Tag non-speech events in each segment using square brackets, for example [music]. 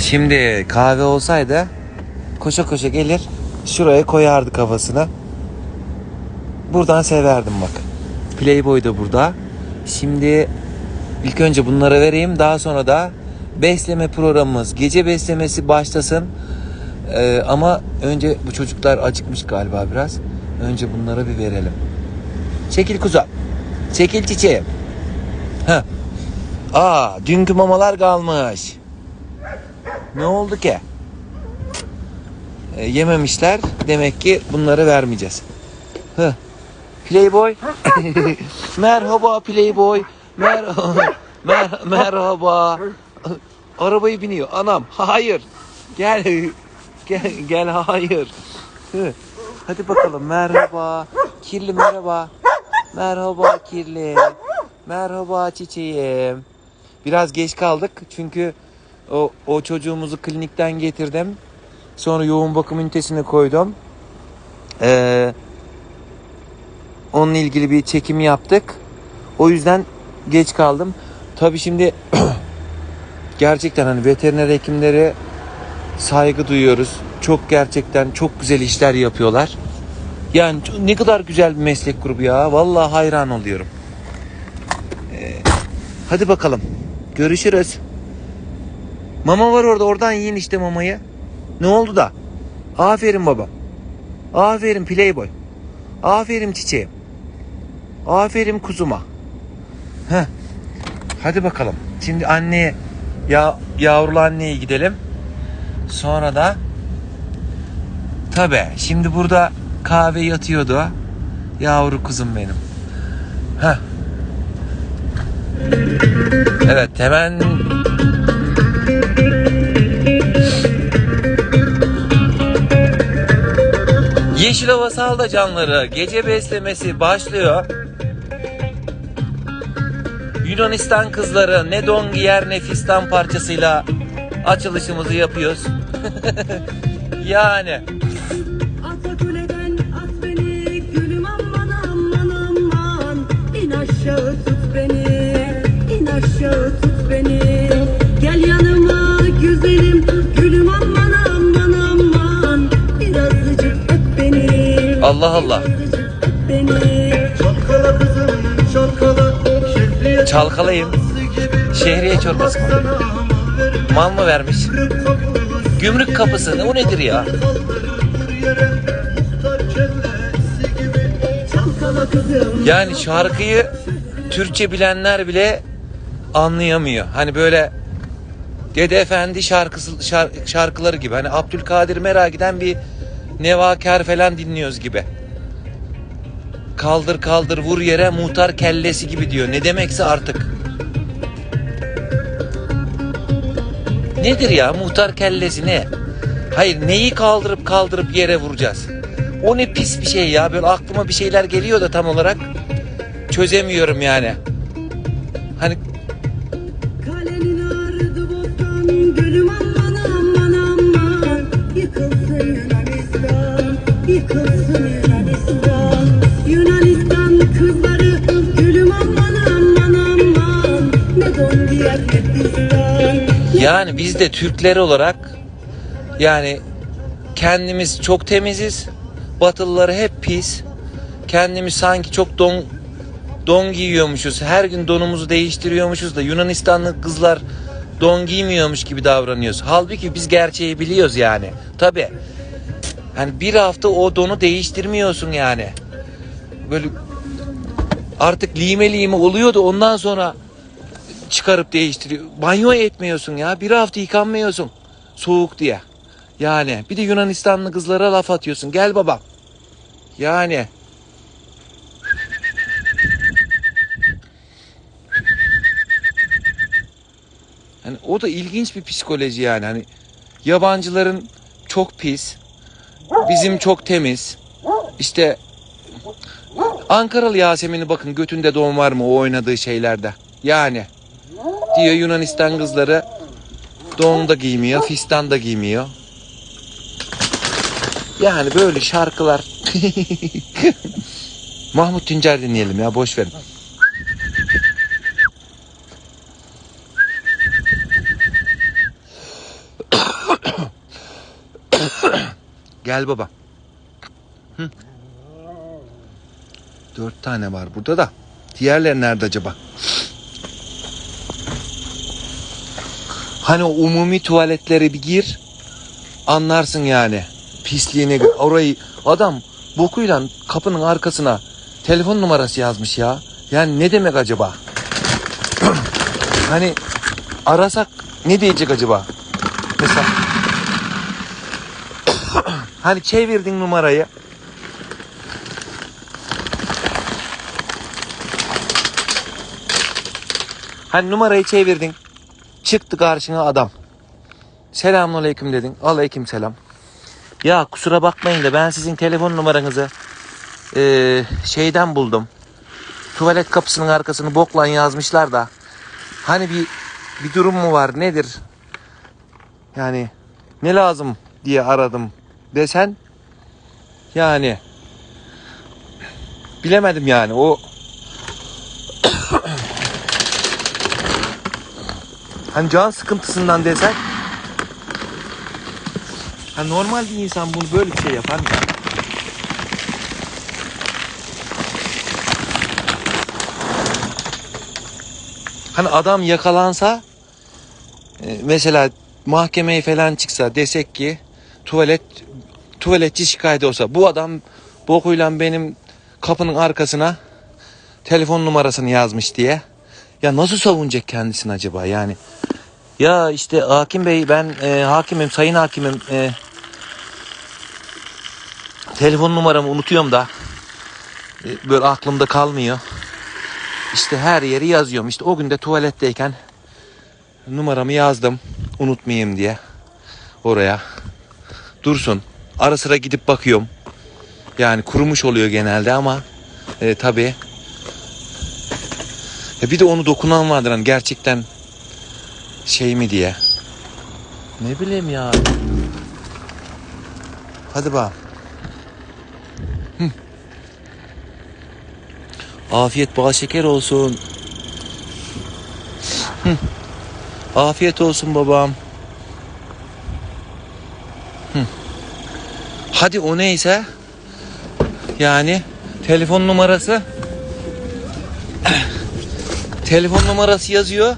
Şimdi kahve olsaydı koşa koşa gelir şuraya koyardı kafasına. Buradan severdim bak. Playboy da burada. Şimdi ilk önce bunlara vereyim daha sonra da besleme programımız gece beslemesi başlasın. Ee, ama önce bu çocuklar acıkmış galiba biraz. Önce bunlara bir verelim. Çekil kuzu. Çekil çiçeğim. Heh. Aa, dünkü mamalar kalmış. Ne oldu ki? E, yememişler. Demek ki bunları vermeyeceğiz. Hı. Playboy. [laughs] merhaba Playboy. Mer mer merhaba. Arabayı biniyor. Anam. Hayır. Gel. Gel gel hayır. Hı. Hadi bakalım. Merhaba. Kirli merhaba. Merhaba kirli. Merhaba çiçeğim. Biraz geç kaldık çünkü o, o çocuğumuzu klinikten getirdim. Sonra yoğun bakım ünitesine koydum. Ee, onunla ilgili bir çekim yaptık. O yüzden geç kaldım. Tabii şimdi [clears throat] gerçekten hani veteriner hekimlere saygı duyuyoruz. Çok gerçekten çok güzel işler yapıyorlar. Yani ne kadar güzel bir meslek grubu ya. Vallahi hayran oluyorum. Ee, hadi bakalım. Görüşürüz. Mama var orada. Oradan yiyin işte mamayı. Ne oldu da? Aferin baba. Aferin playboy. Aferin çiçeğim. Aferin kuzuma. Heh. Hadi bakalım. Şimdi anneye ya yavrulu anneye gidelim. Sonra da Tabi şimdi burada kahve yatıyordu. Yavru kuzum benim. Heh. Evet hemen Yeşilova Salda canları gece beslemesi başlıyor. Yunanistan kızları ne don giyer ne fistan parçasıyla açılışımızı yapıyoruz. [laughs] yani beni Gel yanıma güzelim Allah Allah. Birazcık öp beni Çalkala kızım çalkala Şehriye çorbası mı? Mal mı vermiş? Gümrük kapısı ne o nedir ya? Yani şarkıyı Türkçe bilenler bile anlayamıyor. Hani böyle Dede Efendi şarkısı şar- şarkıları gibi. Hani Abdülkadir Meragi'den bir Nevakar falan dinliyoruz gibi. Kaldır kaldır vur yere muhtar kellesi gibi diyor. Ne demekse artık. Nedir ya muhtar kellesi ne? Hayır neyi kaldırıp kaldırıp yere vuracağız? O ne pis bir şey ya. Böyle aklıma bir şeyler geliyor da tam olarak çözemiyorum yani. Yani biz de Türkler olarak yani kendimiz çok temiziz. Batılıları hep pis. Kendimiz sanki çok don don giyiyormuşuz. Her gün donumuzu değiştiriyormuşuz da Yunanistanlı kızlar don giymiyormuş gibi davranıyoruz. Halbuki biz gerçeği biliyoruz yani. Tabi. Hani bir hafta o donu değiştirmiyorsun yani. Böyle artık lime lime oluyor da ondan sonra çıkarıp değiştiriyor. Banyo etmiyorsun ya. Bir hafta yıkanmıyorsun. Soğuk diye. Yani bir de Yunanistanlı kızlara laf atıyorsun. Gel babam. Yani. Hani o da ilginç bir psikoloji yani. Hani yabancıların çok pis. Bizim çok temiz. İşte Ankaralı Yasemin'i bakın götünde don var mı o oynadığı şeylerde. Yani diyor Yunanistan kızları don da giymiyor, fistan da giymiyor. Yani böyle şarkılar. [laughs] Mahmut Tuncer dinleyelim ya boş verin. [coughs] Gel baba. Hı. Dört tane var burada da. Diğerleri nerede acaba? Hani umumi tuvaletlere bir gir. Anlarsın yani. Pisliğini. Orayı adam bokuyla kapının arkasına telefon numarası yazmış ya. Yani ne demek acaba? [clears throat] hani arasak ne diyecek acaba? Mesela [clears throat] hani çevirdin numarayı. Hani numarayı çevirdin. Çıktı karşına adam. Selamünaleyküm dedin. Aleyküm selam. Ya kusura bakmayın da ben sizin telefon numaranızı eee, şeyden buldum. Tuvalet kapısının arkasını bokla yazmışlar da. Hani bir bir durum mu var nedir? Yani ne lazım diye aradım desen yani bilemedim yani o hani can sıkıntısından desen ha normal bir insan bunu böyle bir şey yapar mı? Hani adam yakalansa e, mesela mahkemeye falan çıksa desek ki tuvalet tuvaletçi şikayet olsa bu adam bokuyla benim kapının arkasına telefon numarasını yazmış diye ya nasıl savunacak kendisini acaba? Yani ya işte hakim bey ben e, hakimim sayın hakimim e, telefon numaramı unutuyorum da e, böyle aklımda kalmıyor. İşte her yeri yazıyorum. İşte o gün de tuvaletteyken numaramı yazdım unutmayayım diye oraya. Dursun ara sıra gidip bakıyorum. Yani kurumuş oluyor genelde ama e, tabii e, bir de onu dokunan vardır hani gerçekten şey mi diye ne bileyim ya hadi bak afiyet bal şeker olsun Hı. Afiyet olsun babam. Hı. Hadi o neyse. Yani telefon numarası. Telefon numarası yazıyor.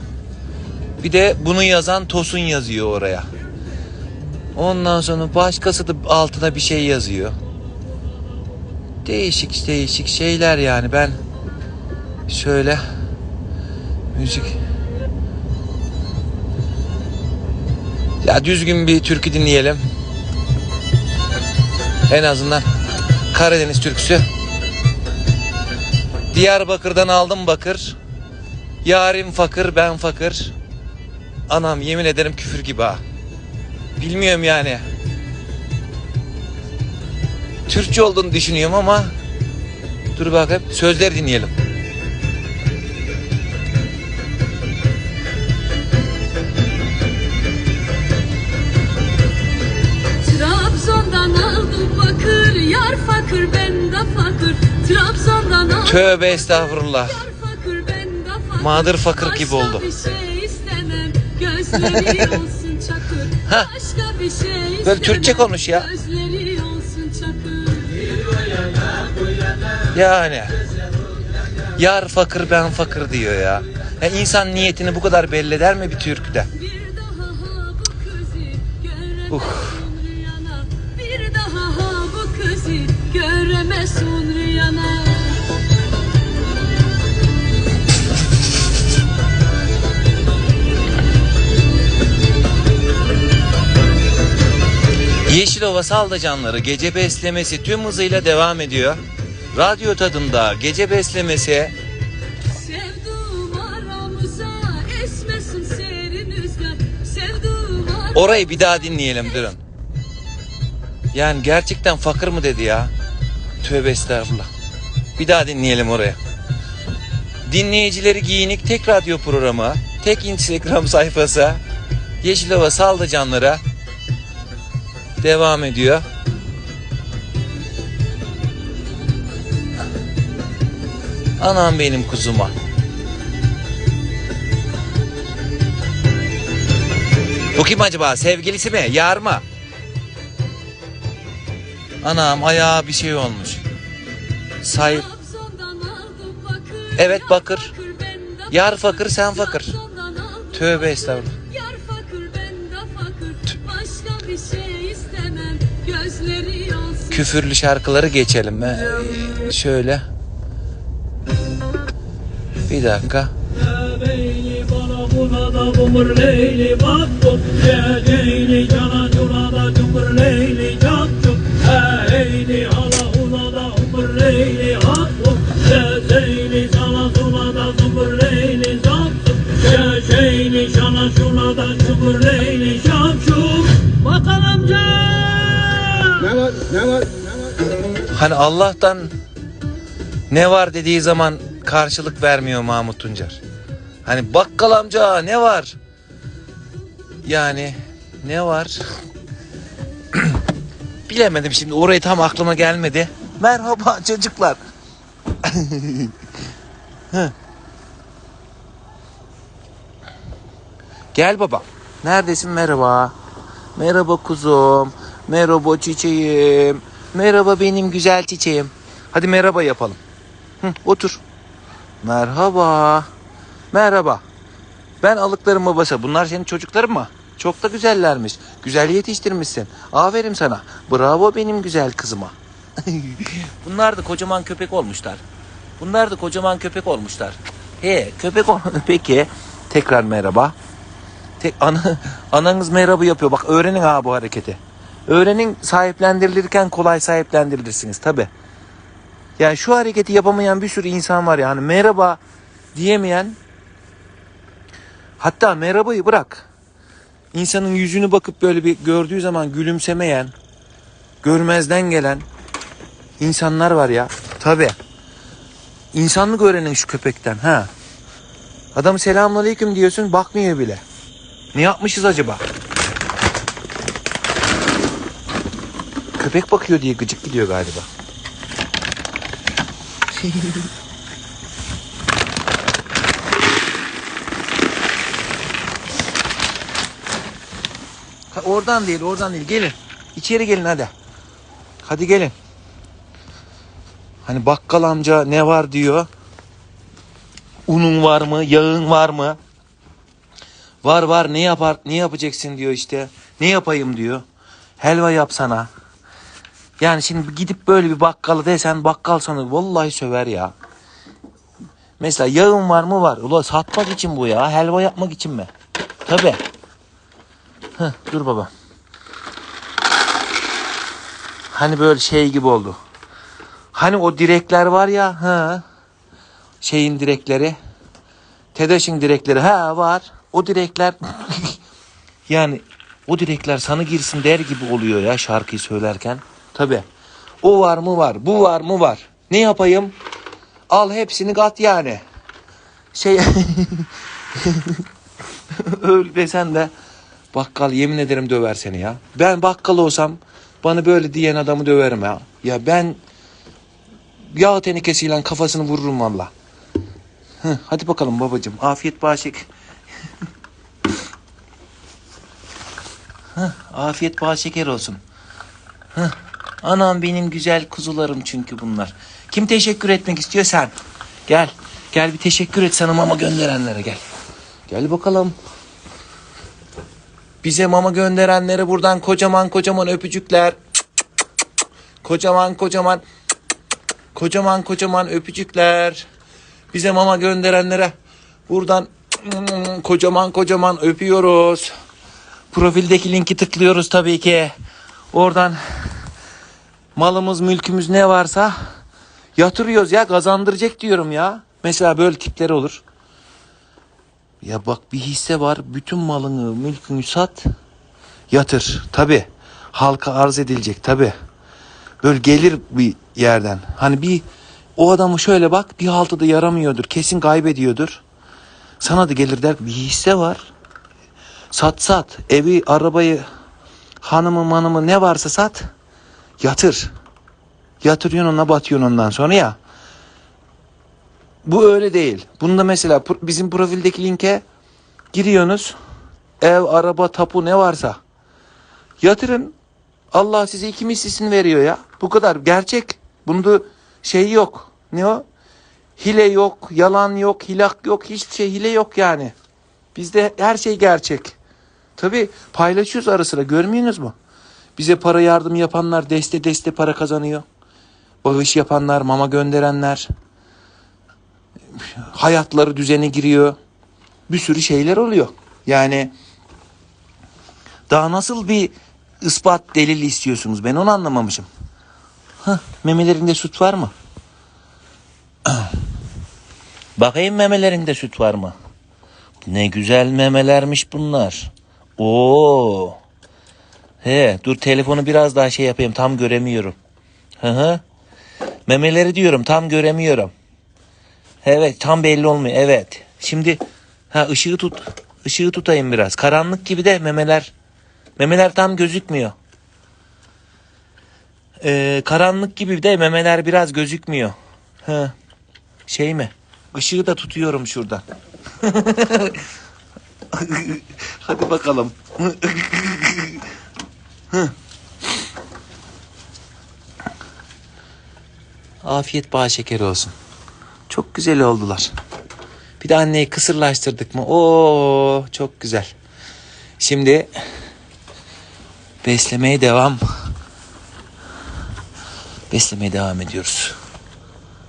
Bir de bunu yazan Tosun yazıyor oraya. Ondan sonra başkası da altına bir şey yazıyor. Değişik değişik şeyler yani ben şöyle müzik Ya düzgün bir türkü dinleyelim. En azından Karadeniz türküsü. Diyarbakır'dan aldım bakır. Yarim fakir ben fakir. Anam yemin ederim küfür gibi ha. Bilmiyorum yani. Türkçe olduğunu düşünüyorum ama dur bakayım sözleri dinleyelim. Trabzon'dan aldım bakır Yar fakir ben de fakir Trabzon'dan aldım Tövbe estağfurullah. Mağdur fakir gibi oldu. bir şey [laughs] Ha. Başka bir şey istemem Böyle Türkçe konuş ya. Yani. Yar fakir ben fakir diyor ya. ya. insan niyetini bu kadar belli eder mi bir türküde? Bir daha Yeşilova Saldacanları gece beslemesi tüm hızıyla devam ediyor. Radyo tadında gece beslemesi orayı bir daha dinleyelim durun. Yani gerçekten fakir mı dedi ya? Tövbe estağfurullah. Bir daha dinleyelim oraya. Dinleyicileri giyinik tek radyo programı, tek Instagram sayfası Yeşilova Saldacanlara devam ediyor. Anam benim kuzuma. O kim acaba? Sevgilisi mi? Yar mı? Anam ayağa bir şey olmuş. Say. Evet, bakır. Yar fakir, sen fakir. Tövbe estağfurullah. Sana suna da zumur leyli zaktım Şeyli şana şuna da cumur leyli şakşum Hani Allah'tan ne var dediği zaman karşılık vermiyor Mahmut Tuncer. Hani bakkal amca ne var? Yani ne var? [clears throat] Bilemedim şimdi orayı tam aklıma gelmedi. Merhaba çocuklar. [laughs] Gel baba. Neredesin merhaba. Merhaba kuzum. Merhaba çiçeğim. Merhaba benim güzel çiçeğim. Hadi merhaba yapalım. Hı, otur. Merhaba. Merhaba. Ben alıklarım babası. Bunlar senin çocukların mı? Çok da güzellermiş. Güzel yetiştirmişsin. Aferin sana. Bravo benim güzel kızıma. [laughs] Bunlar da kocaman köpek olmuşlar. Bunlar da kocaman köpek olmuşlar. He köpek ol- [laughs] Peki. Tekrar merhaba. Tek ana, [laughs] ananız merhaba yapıyor. Bak öğrenin ha bu hareketi. Öğrenin sahiplendirilirken kolay sahiplendirilirsiniz tabi. Yani şu hareketi yapamayan bir sürü insan var yani merhaba diyemeyen hatta merhabayı bırak. İnsanın yüzünü bakıp böyle bir gördüğü zaman gülümsemeyen, görmezden gelen insanlar var ya. Tabi. İnsanlık öğrenin şu köpekten ha. Adam selamünaleyküm diyorsun bakmıyor bile. Ne yapmışız acaba? Köpek bakıyor diye gıcık gidiyor galiba. Ha, oradan değil, oradan değil. Gelin. İçeri gelin hadi. Hadi gelin. Hani bakkal amca ne var diyor. Unun var mı? Yağın var mı? Var var ne yapar ne yapacaksın diyor işte. Ne yapayım diyor. Helva yapsana. Yani şimdi gidip böyle bir bakkalı desen bakkal sana vallahi söver ya. Mesela yağın var mı var. Ula satmak için bu ya. Helva yapmak için mi? Tabi. dur baba. Hani böyle şey gibi oldu. Hani o direkler var ya. Ha. Şeyin direkleri. TEDAŞ'ın direkleri. Ha var. O direkler [laughs] yani o direkler sana girsin der gibi oluyor ya şarkıyı söylerken. Tabi. O var mı var. Bu var mı var. Ne yapayım? Al hepsini kat yani. Şey [laughs] öyle desen de bakkal yemin ederim döver seni ya. Ben bakkal olsam bana böyle diyen adamı döverim ya. Ya ben yağ tenekesiyle kafasını vururum valla. Hadi bakalım babacığım. Afiyet bağışık. Heh, [laughs] afiyet bal şeker olsun. Heh, anam benim güzel kuzularım çünkü bunlar. Kim teşekkür etmek istiyor sen? Gel. Gel bir teşekkür et sana mama gönderenlere gel. Gel bakalım. Bize mama gönderenlere buradan kocaman kocaman öpücükler. Kocaman kocaman kocaman kocaman öpücükler. Bize mama gönderenlere buradan kocaman kocaman öpüyoruz. Profildeki linki tıklıyoruz tabii ki. Oradan malımız, mülkümüz ne varsa yatırıyoruz ya. Kazandıracak diyorum ya. Mesela böyle tipleri olur. Ya bak bir hisse var. Bütün malını, mülkünü sat. Yatır. Tabii. Halka arz edilecek tabii. Böyle gelir bir yerden. Hani bir o adamı şöyle bak bir haltıda yaramıyordur. Kesin kaybediyordur. Sana da gelir der bir hisse var. Sat sat. Evi, arabayı, hanımı, manımı ne varsa sat. Yatır. Yatırıyorsun ona batıyorsun ondan sonra ya. Bu öyle değil. Bunda mesela bizim profildeki linke giriyorsunuz. ev, araba, tapu ne varsa. Yatırın. Allah size iki mislisini veriyor ya. Bu kadar. Gerçek. Bunda şey yok. Ne o? Hile yok, yalan yok, hilak yok, hiçbir şey hile yok yani. Bizde her şey gerçek. Tabi paylaşıyoruz ara sıra görmüyorsunuz mu? Bize para yardım yapanlar deste deste para kazanıyor. Bağış yapanlar, mama gönderenler. Hayatları düzene giriyor. Bir sürü şeyler oluyor. Yani daha nasıl bir ispat delil istiyorsunuz? Ben onu anlamamışım. Hah, memelerinde süt var mı? [clears throat] Bakayım memelerinde süt var mı? Ne güzel memelermiş bunlar. Oo. He, dur telefonu biraz daha şey yapayım tam göremiyorum. Hı hı. Memeleri diyorum tam göremiyorum. Evet tam belli olmuyor evet. Şimdi ha ışığı tut. Işığı tutayım biraz. Karanlık gibi de memeler. Memeler tam gözükmüyor. Ee, karanlık gibi de memeler biraz gözükmüyor. Ha. Şey mi? Işığı da tutuyorum şuradan. [laughs] Hadi bakalım. [laughs] Afiyet bal şekeri olsun. Çok güzel oldular. Bir de anneyi kısırlaştırdık mı? Oo çok güzel. Şimdi beslemeye devam. Beslemeye devam ediyoruz.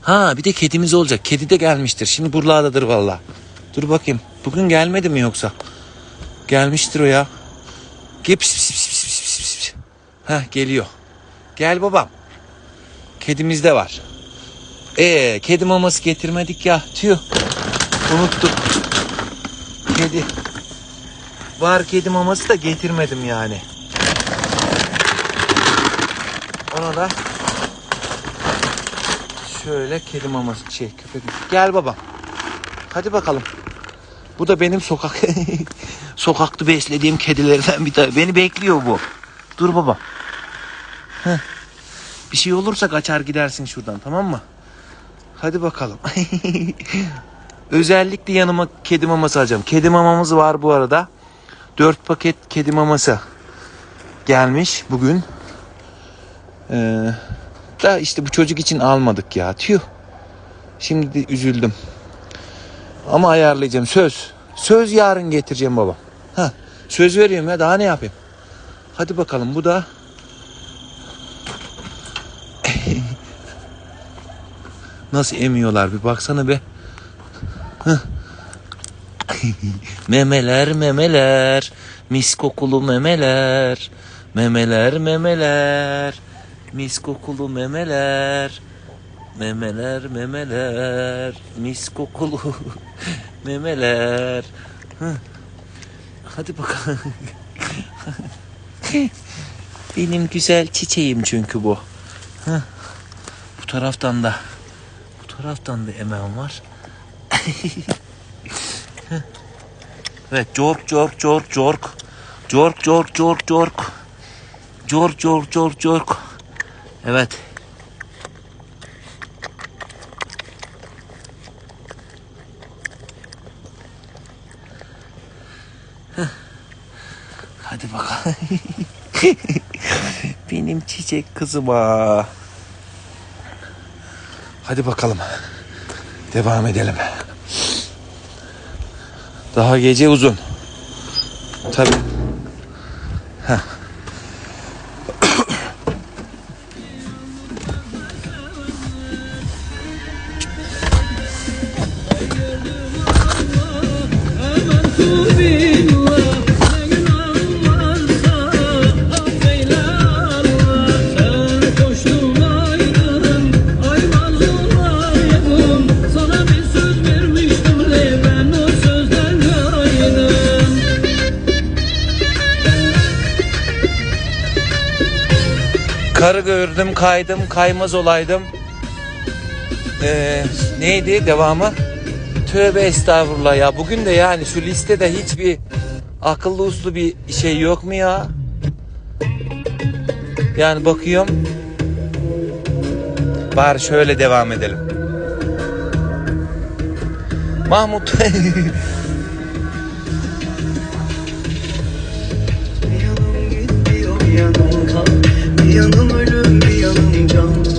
Ha bir de kedimiz olacak. Kedi de gelmiştir. Şimdi buralardadır valla. Dur bakayım. Bugün gelmedi mi yoksa? Gelmiştir o ya. Gel pis, pis. Heh geliyor. Gel babam. Kedimiz de var. Ee kedi maması getirmedik ya. Tüh. Unuttuk. Kedi. Var kedi maması da getirmedim yani. Ona da şöyle kedi maması şey köpek. Gel babam. Hadi bakalım. Bu da benim sokak [laughs] sokakta beslediğim kedilerden bir tane. Beni bekliyor bu. Dur baba. Heh. Bir şey olursa kaçar gidersin şuradan tamam mı? Hadi bakalım. [laughs] Özellikle yanıma kedi maması alacağım. Kedi mamamız var bu arada. 4 paket kedi maması gelmiş bugün. Ee, da işte bu çocuk için almadık ya. Tüh. Şimdi üzüldüm. Ama ayarlayacağım söz. Söz yarın getireceğim babam. Ha, söz veriyorum ya daha ne yapayım? Hadi bakalım bu da [laughs] Nasıl emiyorlar bir baksana be. [laughs] Memeler memeler. Mis kokulu memeler. Memeler memeler. Mis kokulu memeler. Memeler memeler. Mis kokulu [laughs] memeler. Hadi bakalım. Benim güzel çiçeğim çünkü bu. Hah. Bu taraftan da bu taraftan da emen var. [laughs] evet, cork cork cork cork. Cork cork cork cork. Cork cork cork cork. Evet. Hadi bakalım. [laughs] Benim çiçek kızıma. Hadi bakalım. Devam edelim. Daha gece uzun. Tabii. Karı gördüm, kaydım, kaymaz olaydım. Ee, neydi devamı? Tövbe estağfurullah ya. Bugün de yani şu listede hiçbir akıllı uslu bir şey yok mu ya? Yani bakıyorum. Bari şöyle devam edelim. Mahmut. [laughs] yanım ölüm bir yanım can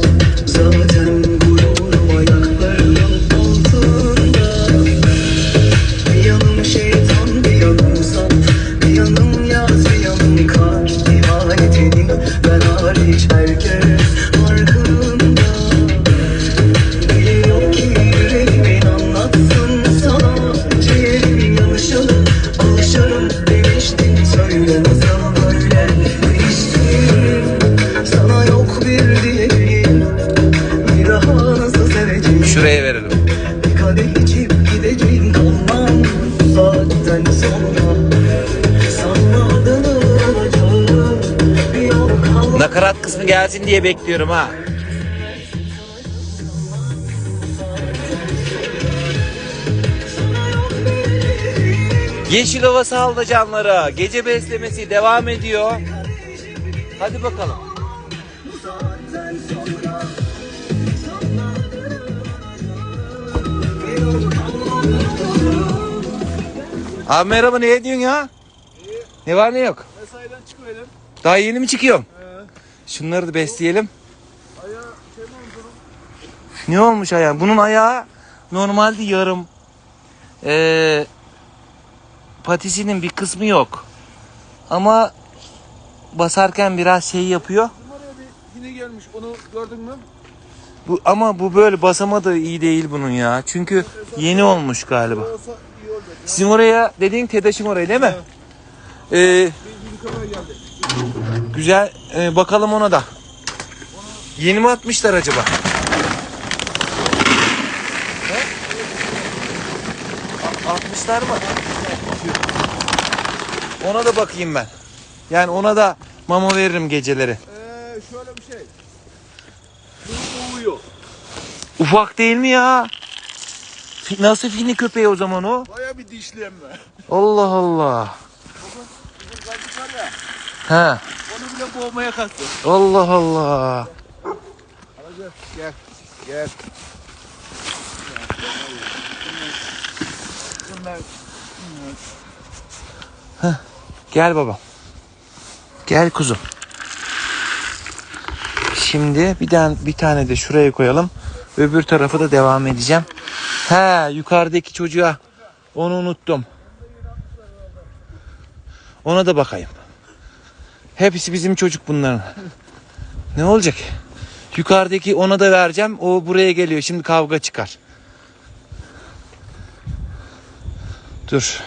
gelsin diye bekliyorum ha. Yeşil Ova saldı canlara. Gece beslemesi devam ediyor. Hadi bakalım. Abi merhaba ne diyorsun ya? Ne var ne yok? Mesaiden çıkıverelim. Daha yeni mi çıkıyorum? Şunları da besleyelim. Ne olmuş ayağı? Bunun ayağı normalde yarım. Ee, patisinin bir kısmı yok. Ama basarken biraz şey yapıyor. Oraya bir yine gelmiş. Onu gördün mü? Bu ama bu böyle basamadığı iyi değil bunun ya. Çünkü yeni olmuş galiba. Sizin oraya dediğin TEDAŞ'ın oraya değil mi? Ee. Güzel. Ee, bakalım ona da. Yeni mi atmışlar acaba? A- Atmışlar mı? Ona da bakayım ben. Yani ona da mama veririm geceleri. Ee, şöyle bir şey. Bu uyuyor. Ufak değil mi ya? Nasıl fini köpeği o zaman o? Baya bir dişlenme. Allah Allah. He. Bile boğmaya kalktı. Allah Allah. Hadi gel. Gel. Bunlar Gel babam. Gel kuzum. Şimdi bir tane bir tane de şuraya koyalım. Öbür tarafı da devam edeceğim. He, yukarıdaki çocuğa onu unuttum. Ona da bakayım. Hepsi bizim çocuk bunların. Ne olacak? Yukarıdaki ona da vereceğim. O buraya geliyor. Şimdi kavga çıkar. Dur.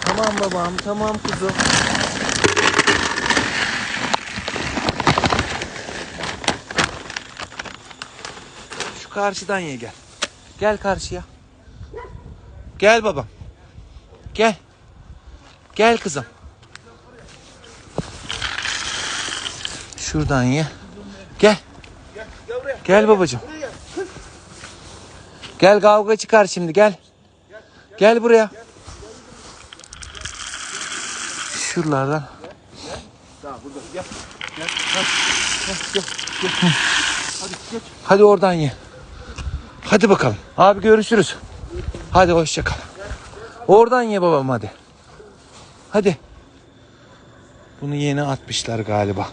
Tamam babam, tamam kuzum. Şu karşıdan ye gel. Gel karşıya. Gel babam. Gel. Gel kızım. Şuradan ye. Gel. Gel babacığım. Gel kavga çıkar şimdi gel. Gel buraya. Şuralardan. Hadi oradan ye. Hadi bakalım. Abi görüşürüz. Hadi hoşça kal. Oradan ye babam hadi. Hadi. Bunu yeni atmışlar galiba.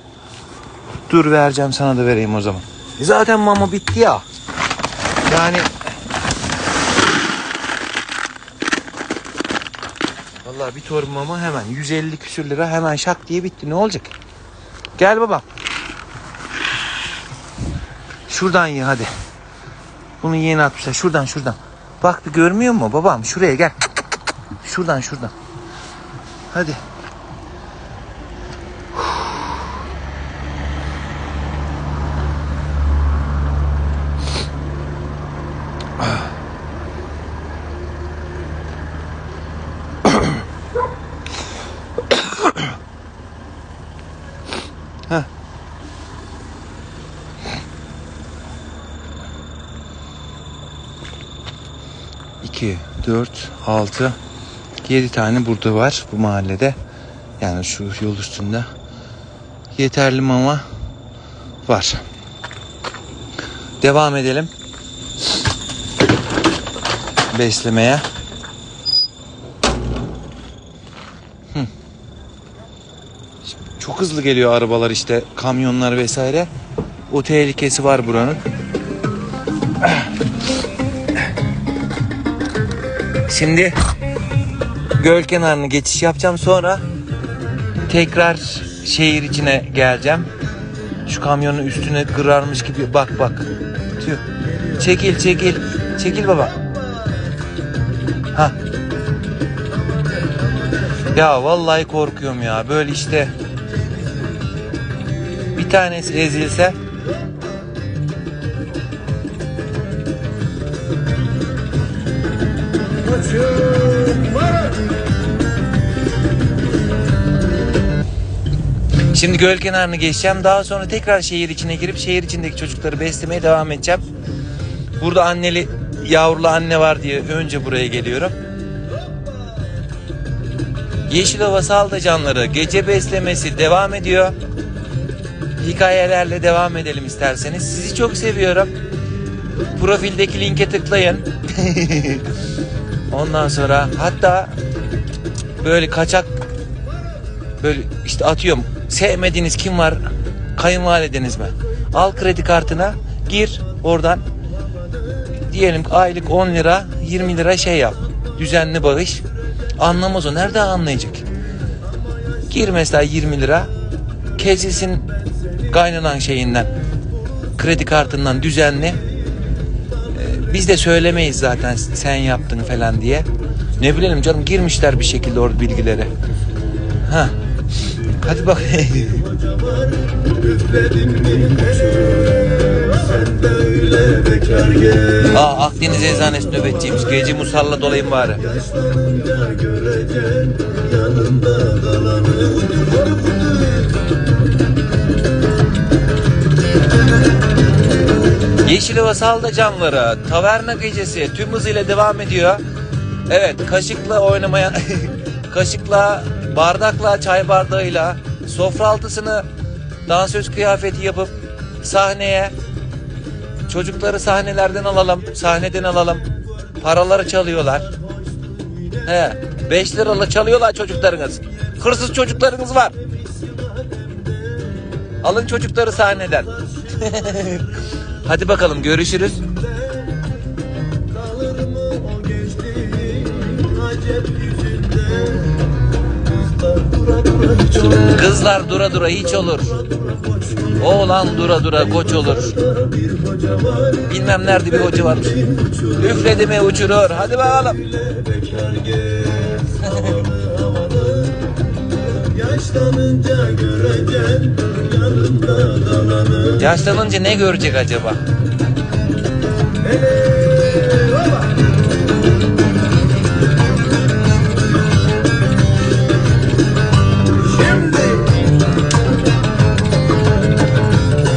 Dur vereceğim sana da vereyim o zaman. Zaten mama bitti ya. Yani Vallahi bir torun mama hemen 150 küsür lira hemen şak diye bitti. Ne olacak? Gel babam. Şuradan ye hadi. Bunu yeni atmışlar. Şuradan şuradan. Bak bir görmüyor mu babam? Şuraya gel. Şuradan şuradan. Hadi. 4, 6, 7 tane burada var bu mahallede. Yani şu yol üstünde. Yeterli mama var. Devam edelim. Beslemeye. Çok hızlı geliyor arabalar işte kamyonlar vesaire. O tehlikesi var buranın. Şimdi göl kenarını geçiş yapacağım sonra tekrar şehir içine geleceğim. Şu kamyonun üstüne kırarmış gibi bak bak. Tüh. Çekil çekil. Çekil baba. Ha. Ya vallahi korkuyorum ya. Böyle işte bir tanesi ezilse Şimdi göl kenarını geçeceğim. Daha sonra tekrar şehir içine girip şehir içindeki çocukları beslemeye devam edeceğim. Burada anneli yavrulu anne var diye önce buraya geliyorum. Yeşilova salda canları gece beslemesi devam ediyor. Hikayelerle devam edelim isterseniz. Sizi çok seviyorum. Profildeki linke tıklayın. [laughs] Ondan sonra hatta böyle kaçak böyle işte atıyorum sevmediğiniz kim var? Kayınvalideniz mi? Al kredi kartına gir oradan. Diyelim aylık 10 lira 20 lira şey yap. Düzenli bağış. Anlamaz o. Nerede anlayacak? Gir mesela 20 lira. Kesilsin kaynanan şeyinden kredi kartından düzenli biz de söylemeyiz zaten sen yaptın falan diye. Ne bilelim canım girmişler bir şekilde orada bilgileri ha. Hadi bak. [laughs] Aa Akdeniz Eczanesi nöbetçiymiş. Gece musallat olayım bari. Yanında Yeşilova Salda Camları Taverna Gecesi tüm hızıyla devam ediyor. Evet kaşıkla oynamaya [laughs] kaşıkla bardakla çay bardağıyla sofra altısını dansöz kıyafeti yapıp sahneye çocukları sahnelerden alalım sahneden alalım paraları çalıyorlar. He 5 liralık çalıyorlar çocuklarınız. Hırsız çocuklarınız var. Alın çocukları sahneden. [laughs] Hadi bakalım görüşürüz. Kızlar dura dura hiç olur. Oğlan dura dura koç olur. Var Bilmem nerede bir hoca varmış. Üfledi mi uçurur. Hadi bakalım. Yaşlanınca [laughs] kalanı Yaşlanınca ne görecek acaba? Hele